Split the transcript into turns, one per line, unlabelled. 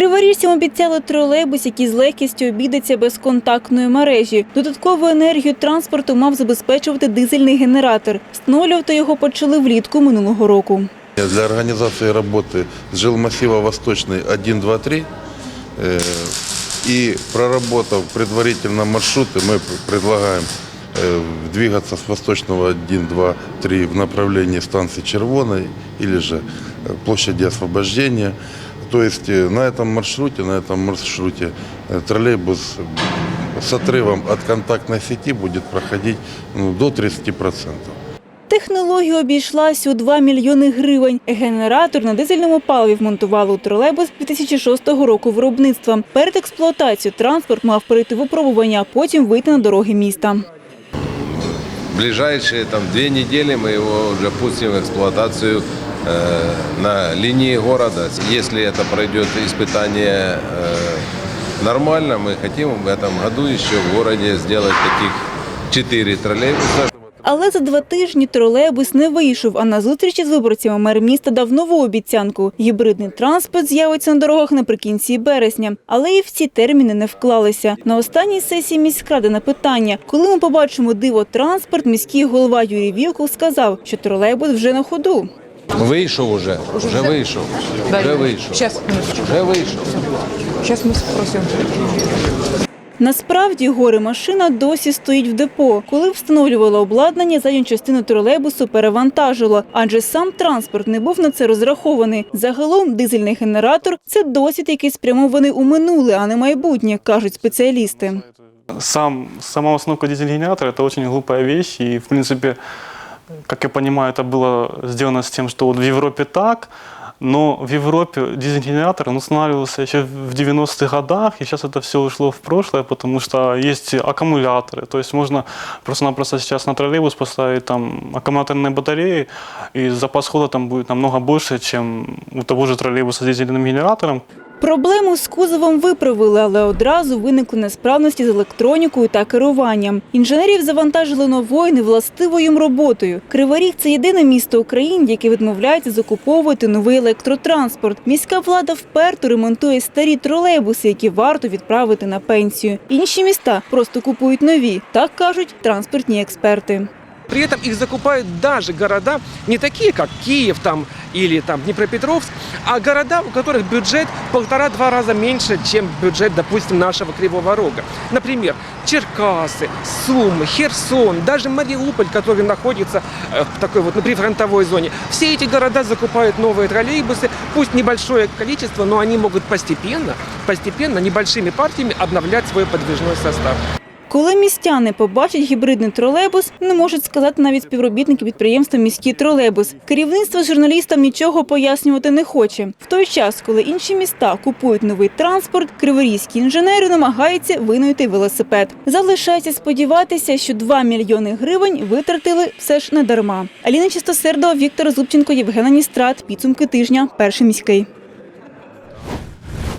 Криворіжцям обіцяли тролейбус, який з легкістю обійдеться без контактної мережі. Додаткову енергію транспорту мав забезпечувати дизельний генератор. Встановлювати його почали влітку минулого року.
Для организации работы жилмассива Восточный 1, 2, 3 э, и проработав предварительно маршруты, мы предлагаем э, двигаться с Восточного 1, 2, 3 в направлении станции Червоной или же э, площади освобождения. То есть э, на этом маршруте, на этом маршруте э, троллейбус с отрывом от контактной сети будет проходить ну, до 30%.
Технологія обійшлась у 2 мільйони гривень. Генератор на дизельному паливі вмонтували у тролейбус 2006 року виробництва. Перед експлуатацією транспорт мав перейти випробування, а потім вийти на дороги міста.
В ближайшие там, две недели мы его уже пустим в эксплуатацию э, на линии города. Если это пройдет испытание э, нормально, мы хотим в этом году еще в городе сделать таких четыре троллейбуса.
Але за два тижні тролейбус не вийшов. А на зустрічі з виборцями мер міста дав нову обіцянку. Гібридний транспорт з'явиться на дорогах наприкінці березня. Але і в ці терміни не вклалися. На останній сесії міськради на питання, коли ми побачимо диво транспорт, міський голова Юрій Вілков сказав, що тролейбус вже на ходу.
Вийшов уже, вже вийшов, вже вийшов,
Сейчас,
вже вийшов.
Сейчас мы спросим.
Насправді горе машина досі стоїть в депо. Коли встановлювали обладнання, задню частину тролейбусу перевантажило, адже сам транспорт не був на це розрахований. Загалом дизельний генератор це досвід, який спрямований у минуле, а не майбутнє, кажуть спеціалісти.
Сам, сама установка дизель-генератора – это очень глупая вещь. И, в принципе, как я понимаю, это было сделано с тем, что вот в Европе так, но в Европе дизель-генератор он устанавливался еще в 90-х годах, и сейчас это все ушло в прошлое, потому что есть аккумуляторы. То есть можно просто-напросто сейчас на троллейбус поставить там аккумуляторные батареи, и запас хода там будет намного больше, чем у того же троллейбуса с дизельным генератором.
Проблему з кузовом виправили, але одразу виникли несправності з електронікою та керуванням. Інженерів завантажили новою невластивою роботою. Криворіг це єдине місто України, яке відмовляється закуповувати новий електротранспорт. Міська влада вперто ремонтує старі тролейбуси, які варто відправити на пенсію. Інші міста просто купують нові, так кажуть транспортні експерти.
При этом их закупают даже города, не такие, как Киев там, или там, Днепропетровск, а города, у которых бюджет полтора-два раза меньше, чем бюджет, допустим, нашего Кривого Рога. Например, Черкасы, Сумы, Херсон, даже Мариуполь, который находится э, в такой вот ну, прифронтовой зоне. Все эти города закупают новые троллейбусы, пусть небольшое количество, но они могут постепенно, постепенно, небольшими партиями обновлять свой подвижной состав.
Коли містяни побачать гібридний тролейбус, не можуть сказати навіть співробітники підприємства Міський тролейбус. Керівництво журналістам нічого пояснювати не хоче. В той час, коли інші міста купують новий транспорт, криворізькі інженери намагаються винайти велосипед. Залишається сподіватися, що 2 мільйони гривень витратили все ж не дарма. Аліна Чистосердова, Віктор Зубченко, Євгена Ністрат. Підсумки тижня. Перший міський.